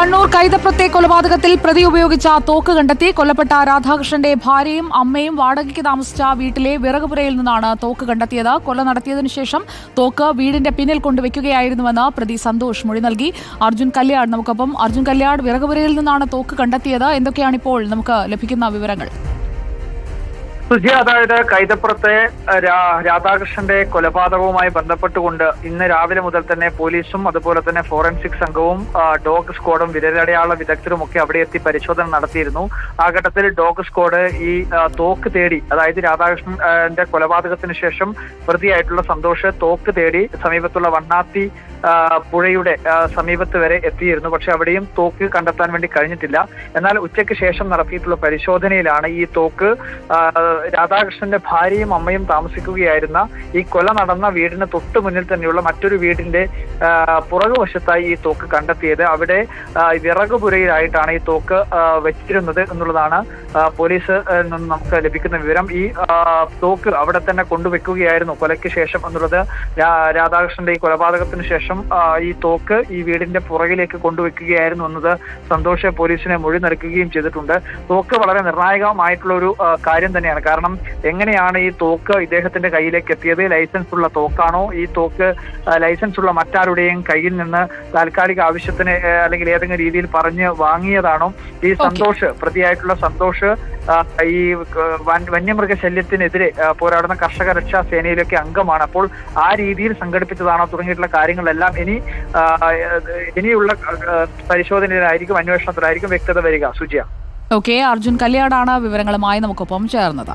കണ്ണൂർ കൈതപ്രത്തെ കൊലപാതകത്തിൽ പ്രതി ഉപയോഗിച്ച തോക്ക് കണ്ടെത്തി കൊല്ലപ്പെട്ട രാധാകൃഷ്ണന്റെ ഭാര്യയും അമ്മയും വാടകയ്ക്ക് താമസിച്ച വീട്ടിലെ വിറകുപുരയിൽ നിന്നാണ് തോക്ക് കണ്ടെത്തിയത്. കൊല നടത്തിയതിനു ശേഷം തോക്ക് വീടിന്റെ പിന്നിൽ കൊണ്ടുവയ്ക്കുകയായിരുന്നുവെന്ന് പ്രതി സന്തോഷ് മൊഴി നൽകി. അർജുൻ കല്യാട് നമുക്കൊപ്പം. അർജുൻ കല്യാട് വിറകുപുരയിൽ നിന്നാണ് തോക്ക് കണ്ടെത്തിയത്. എന്തൊക്കെയാണ് ഇപ്പോൾ നമുക്ക് ലഭിക്കുന്ന വിവരങ്ങൾ? സുജി അതായത് കൈതപ്പുറത്തെ രാധാകൃഷ്ണന്റെ കൊലപാതകവുമായി ബന്ധപ്പെട്ടുകൊണ്ട് ഇന്ന് രാവിലെ മുതൽ തന്നെ പോലീസും അതുപോലെ തന്നെ ഫോറൻസിക് സംഘവും ഡോഗ് സ്ക്വാഡും വിരലടയാള വിദഗ്ധരും ഒക്കെ അവിടെ എത്തി പരിശോധന നടത്തിയിരുന്നു. ആ ഘട്ടത്തിൽ ഡോഗ് സ്ക്വാഡ് ഈ തോക്ക് തേടി അതായത് രാധാകൃഷ്ണന്റെ കൊലപാതകത്തിന് ശേഷം പ്രതിയായിട്ടുള്ള സന്തോഷ് തോക്ക് തേടി സമീപത്തുള്ള വണ്ണാത്തി പുഴയുടെ സമീപത്ത് വരെ എത്തിയിരുന്നു. പക്ഷെ അവിടെയും തോക്ക് കണ്ടെത്താൻ വേണ്ടി കഴിഞ്ഞിട്ടില്ല. എന്നാൽ ഉച്ചയ്ക്ക് ശേഷം നടത്തിയിട്ടുള്ള പരിശോധനയിലാണ് ഈ തോക്ക് രാധാകൃഷ്ണന്റെ ഭാര്യയും അമ്മയും താമസിക്കുകയായിരുന്ന ഈ കൊല നടന്ന വീടിന് തൊട്ട് മുന്നിൽ തന്നെയുള്ള മറ്റൊരു വീടിന്റെ പുറകുവശത്തായി ഈ തോക്ക് കണ്ടെത്തിയത്. അവിടെ വിറകുപുരയിലായിട്ടാണ് ഈ തോക്ക് വെച്ചിരുന്നത് എന്നുള്ളതാണ് പോലീസ് നിന്ന് നമുക്ക് ലഭിക്കുന്ന വിവരം. ഈ തോക്ക് അവിടെ തന്നെ കൊണ്ടുവെക്കുകയായിരുന്നു കൊലയ്ക്ക് ശേഷം എന്നുള്ളത് രാധാകൃഷ്ണന്റെ ഈ കൊലപാതകത്തിന് ശേഷം ഈ തോക്ക് ഈ വീടിന്റെ പുറകിലേക്ക് കൊണ്ടുവെക്കുകയായിരുന്നു എന്നത് സന്തോഷ് പോലീസിനെ മൊഴി നൽകുകയും ചെയ്തിട്ടുണ്ട്. തോക്ക് വളരെ നിർണായകമായിട്ടുള്ള ഒരു കാര്യം തന്നെയാണ്. കാരണം എങ്ങനെയാണ് ഈ തോക്ക് ഇദ്ദേഹത്തിന്റെ കയ്യിലേക്ക് എത്തിയത്? ലൈസൻസ് ഉള്ള തോക്കാണോ? ഈ തോക്ക് ലൈസൻസ് ഉള്ള മറ്റാരുടെയും കയ്യിൽ നിന്ന് താൽക്കാലിക ആവശ്യത്തിന് അല്ലെങ്കിൽ ഏതെങ്കിലും രീതിയിൽ പറഞ്ഞ് വാങ്ങിയതാണോ? ഈ സന്തോഷ് പ്രതിയായിട്ടുള്ള സന്തോഷ് ഈ വന്യമൃഗ ശല്യത്തിനെതിരെ വന്യമൃഗശല്യത്തിനെതിരെ പോരാടുന്ന കർഷക രക്ഷാ സേനയിലൊക്കെ അംഗമാണ്. അപ്പോൾ ആ രീതിയിൽ സംഘടിപ്പിച്ചതാണോ തുടങ്ങിയിട്ടുള്ള കാര്യങ്ങളെല്ലാം ഇനി ഇനിയുള്ള പരിശോധനയിലായിരിക്കും അന്വേഷണത്തിലായിരിക്കും വ്യക്തത വരിക. സുജിയ. ഓക്കെ അർജുൻ കല്യാടാണ് വിവരങ്ങളുമായി നമുക്കൊപ്പം ചേർന്നത്.